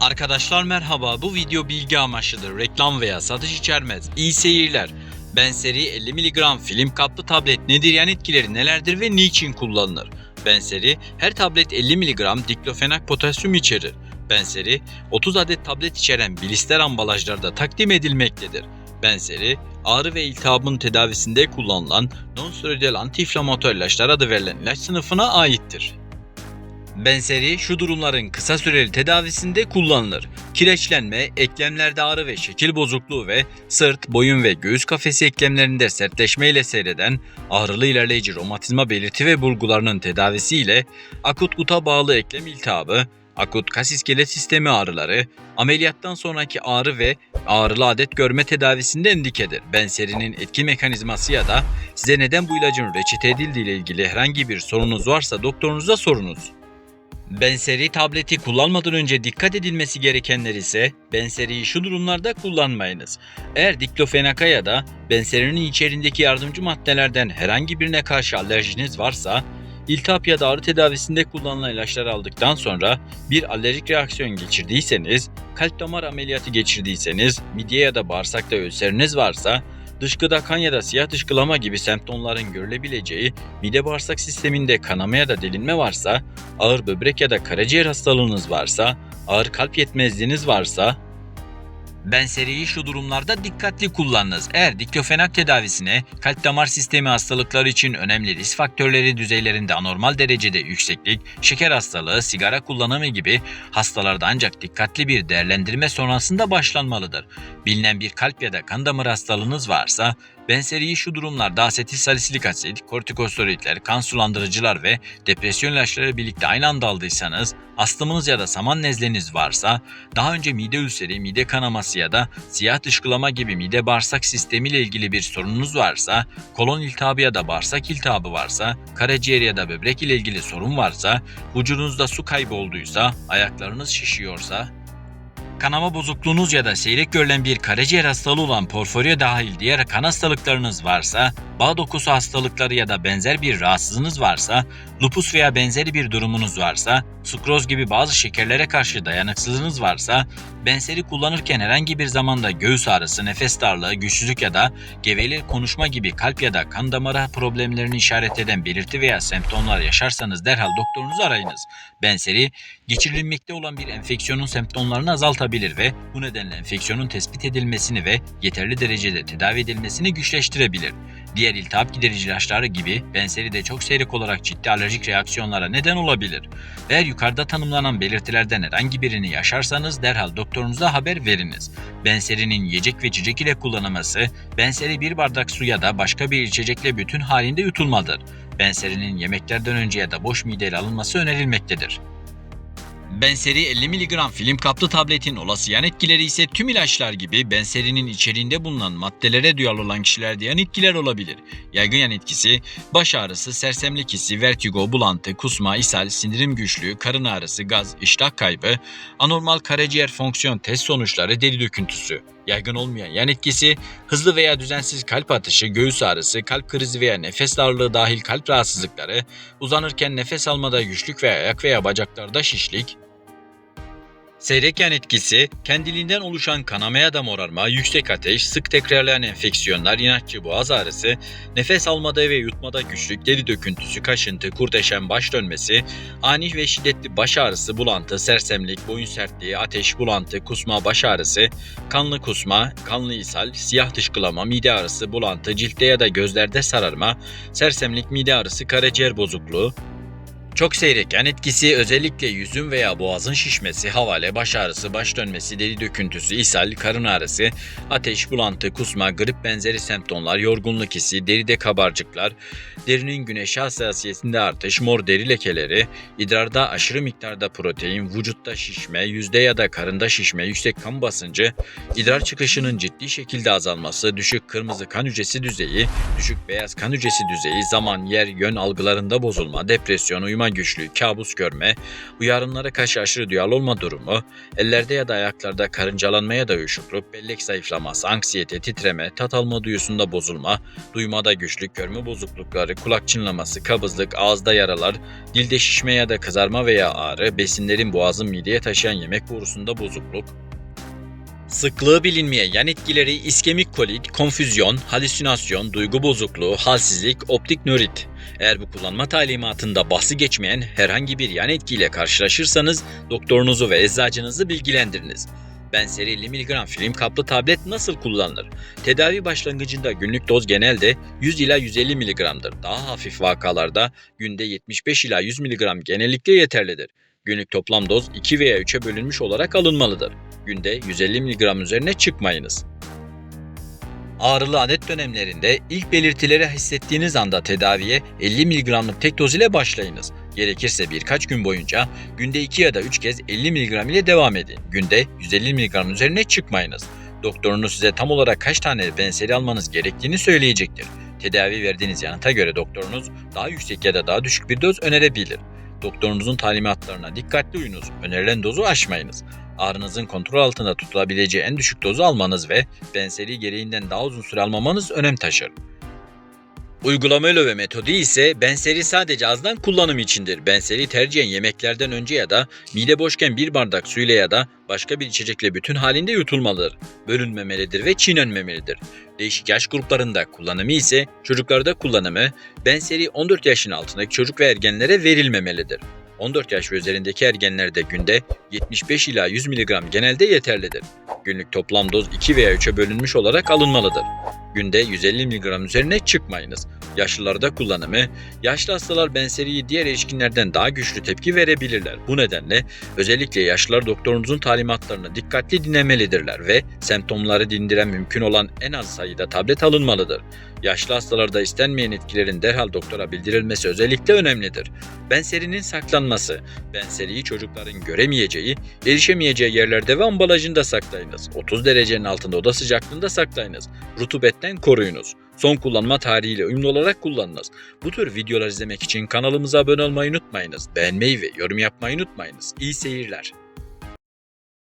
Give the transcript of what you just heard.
Arkadaşlar merhaba. Bu video bilgi amaçlıdır. Reklam veya satış içermez. İyi seyirler. Ben seri 50 mg film kaplı tablet nedir yan etkileri nelerdir ve niçin kullanılır? Ben seri her tablet 50 mg diklofenak potasyum içerir. Ben seri 30 adet tablet içeren blister ambalajlarda takdim edilmektedir. Ben seri ağrı ve iltihabın tedavisinde kullanılan non-steroidal antiinflamatuar ilaçlar adı verilen ilaç sınıfına aittir. Benseri şu durumların kısa süreli tedavisinde kullanılır. Kireçlenme, eklemlerde ağrı ve şekil bozukluğu ve sırt, boyun ve göğüs kafesi eklemlerinde sertleşme ile seyreden ağrılı ilerleyici romatizma belirti ve bulgularının tedavisi ile akut guta bağlı eklem iltihabı, akut kas iskelet sistemi ağrıları, ameliyattan sonraki ağrı ve ağrılı adet görme tedavisinde endikedir. Benserinin etki mekanizması ya da size neden bu ilacın reçete edildiği ile ilgili herhangi bir sorunuz varsa doktorunuza sorunuz. Benseri tableti kullanmadan önce dikkat edilmesi gerekenler ise benseriyi şu durumlarda kullanmayınız. Eğer diklofenaka ya da benserinin içerisindeki yardımcı maddelerden herhangi birine karşı alerjiniz varsa, iltihap ya da ağrı tedavisinde kullanılan ilaçlar aldıktan sonra bir alerjik reaksiyon geçirdiyseniz, kalp damar ameliyatı geçirdiyseniz, midye ya da bağırsakta ülseriniz varsa, dışkıda kan ya da siyah dışkılama gibi semptomların görülebileceği, mide bağırsak sisteminde kanama ya da delinme varsa, ağır böbrek ya da karaciğer hastalığınız varsa, ağır kalp yetmezliğiniz varsa, Benseriyi şu durumlarda dikkatli kullanınız. Eğer diklofenak tedavisine kalp damar sistemi hastalıkları için önemli risk faktörleri düzeylerinde anormal derecede yükseklik, şeker hastalığı, sigara kullanımı gibi hastalarda ancak dikkatli bir değerlendirme sonrasında başlanmalıdır. Bilinen bir kalp ya da kan damar hastalığınız varsa Benseriyi şu durumlarda asetil salisilik asit, kortikosteroidler, kan sulandırıcılar ve depresyon ilaçları birlikte aynı anda aldıysanız, astımınız ya da saman nezleniz varsa, daha önce mide ülseri, mide kanaması ya da siyah dışkılama gibi mide bağırsak sistemiyle ilgili bir sorununuz varsa, kolon iltihabı ya da bağırsak iltihabı varsa, karaciğer ya da böbrek ile ilgili sorun varsa, vücudunuzda su kaybı olduysa, ayaklarınız şişiyorsa, kanama bozukluğunuz ya da seyrek görülen bir karaciğer hastalığı olan porfiriyo dahil diğer kan hastalıklarınız varsa, bağ dokusu hastalıkları ya da benzer bir rahatsızlığınız varsa, lupus veya benzeri bir durumunuz varsa, sukroz gibi bazı şekerlere karşı dayanıksızlığınız varsa, benseri kullanırken herhangi bir zamanda göğüs ağrısı, nefes darlığı, güçsüzlük ya da geveli konuşma gibi kalp ya da kan damarı problemlerini işaret eden belirti veya semptomlar yaşarsanız derhal doktorunuzu arayınız. Benseri, geçirilmekte olan bir enfeksiyonun semptomlarını azaltabilir ve bu nedenle enfeksiyonun tespit edilmesini ve yeterli derecede tedavi edilmesini güçleştirebilir. Diğer iltihap giderici ilaçları gibi benseri de çok seyrek olarak ciddi alerjik reaksiyonlara neden olabilir. Eğer yukarıda tanımlanan belirtilerden herhangi birini yaşarsanız derhal doktorunuza haber veriniz. Benserinin yiyecek ve içecek ile kullanılması, benseri bir bardak su ya da başka bir içecekle bütün halinde yutulmalıdır. Benserinin yemeklerden önce ya da boş mideyle alınması önerilmektedir. Benseri 50 mg film kaplı tabletin olası yan etkileri ise tüm ilaçlar gibi benserinin içeriğinde bulunan maddelere duyarlı olan kişilerde yan etkiler olabilir. Yaygın yan etkisi baş ağrısı, sersemlik hissi, vertigo, bulantı, kusma, ishal, sindirim güçlüğü, karın ağrısı, gaz, iştah kaybı, anormal karaciğer fonksiyon test sonuçları, deri döküntüsü. Yaygın olmayan yan etkisi hızlı veya düzensiz kalp atışı, göğüs ağrısı, kalp krizi veya nefes darlığı dahil kalp rahatsızlıkları, uzanırken nefes almada güçlük veya ayak veya bacaklarda şişlik, Seyrek yan etkisi, kendiliğinden oluşan kanama ya da morarma, yüksek ateş, sık tekrarlayan enfeksiyonlar, inatçı boğaz ağrısı, nefes almada ve yutmada güçlük, deri döküntüsü, kaşıntı, kurdeşen baş dönmesi, ani ve şiddetli baş ağrısı, bulantı, sersemlik, boyun sertliği, ateş, bulantı, kusma, baş ağrısı, kanlı kusma, kanlı ishal, siyah dışkılama, mide ağrısı, bulantı, ciltte ya da gözlerde sararma, sersemlik, mide ağrısı, karaciğer bozukluğu, çok seyrek yan etkisi özellikle yüzün veya boğazın şişmesi, havale, baş ağrısı, baş dönmesi, deri döküntüsü, ishal, karın ağrısı, ateş, bulantı, kusma, grip benzeri semptomlar, yorgunluk hissi, deride kabarcıklar, derinin güneşe hassasiyetinde artış, mor deri lekeleri, idrarda aşırı miktarda protein, vücutta şişme, yüzde ya da karında şişme, yüksek kan basıncı, idrar çıkışının ciddi şekilde azalması, düşük kırmızı kan hücresi düzeyi, düşük beyaz kan hücresi düzeyi, zaman, yer, yön algılarında bozulma, depresyon, uyuma konuşma güçlüğü, kabus görme, uyarımlara karşı aşırı duyarlı olma durumu, ellerde ya da ayaklarda karıncalanmaya da uyuşukluk, bellek zayıflaması, anksiyete, titreme, tat alma duyusunda bozulma, duymada güçlük, görme bozuklukları, kulak çınlaması, kabızlık, ağızda yaralar, dilde şişme ya da kızarma veya ağrı, besinlerin boğazın mideye taşıyan yemek borusunda bozukluk, Sıklığı bilinmeyen yan etkileri iskemik kolit, konfüzyon, halüsinasyon, duygu bozukluğu, halsizlik, optik nörit. Eğer bu kullanma talimatında bahsi geçmeyen herhangi bir yan etkiyle karşılaşırsanız doktorunuzu ve eczacınızı bilgilendiriniz. Benseri 50 mg film kaplı tablet nasıl kullanılır? Tedavi başlangıcında günlük doz genelde 100 ila 150 mg'dır. Daha hafif vakalarda günde 75 ila 100 mg genellikle yeterlidir. Günlük toplam doz 2 veya 3'e bölünmüş olarak alınmalıdır günde 150 mg üzerine çıkmayınız. Ağrılı adet dönemlerinde ilk belirtileri hissettiğiniz anda tedaviye 50 mg'lık tek doz ile başlayınız. Gerekirse birkaç gün boyunca günde 2 ya da 3 kez 50 mg ile devam edin. Günde 150 mg üzerine çıkmayınız. Doktorunuz size tam olarak kaç tane benseri almanız gerektiğini söyleyecektir. Tedavi verdiğiniz yanıta göre doktorunuz daha yüksek ya da daha düşük bir doz önerebilir. Doktorunuzun talimatlarına dikkatli uyunuz. Önerilen dozu aşmayınız ağrınızın kontrol altında tutulabileceği en düşük dozu almanız ve benseri gereğinden daha uzun süre almamanız önem taşır. Uygulama yolu ve metodu ise benseri sadece ağızdan kullanım içindir. Benseri tercihen yemeklerden önce ya da mide boşken bir bardak suyla ya da başka bir içecekle bütün halinde yutulmalıdır. Bölünmemelidir ve çiğnenmemelidir. Değişik yaş gruplarında kullanımı ise çocuklarda kullanımı benseri 14 yaşın altındaki çocuk ve ergenlere verilmemelidir. 14 yaş üzerindeki ergenlerde günde 75 ila 100 mg genelde yeterlidir. Günlük toplam doz 2 veya 3'e bölünmüş olarak alınmalıdır. Günde 150 mg üzerine çıkmayınız. Yaşlılarda kullanımı, yaşlı hastalar benseriyi diğer erişkinlerden daha güçlü tepki verebilirler. Bu nedenle özellikle yaşlılar doktorunuzun talimatlarını dikkatli dinlemelidirler ve semptomları dindiren mümkün olan en az sayıda tablet alınmalıdır. Yaşlı hastalarda istenmeyen etkilerin derhal doktora bildirilmesi özellikle önemlidir. Benserinin saklanması. Benseriyi çocukların göremeyeceği, erişemeyeceği yerlerde ve ambalajında saklayınız. 30 derecenin altında oda sıcaklığında saklayınız. Rutubetten koruyunuz. Son kullanma tarihiyle uyumlu olarak kullanınız. Bu tür videolar izlemek için kanalımıza abone olmayı unutmayınız. Beğenmeyi ve yorum yapmayı unutmayınız. İyi seyirler.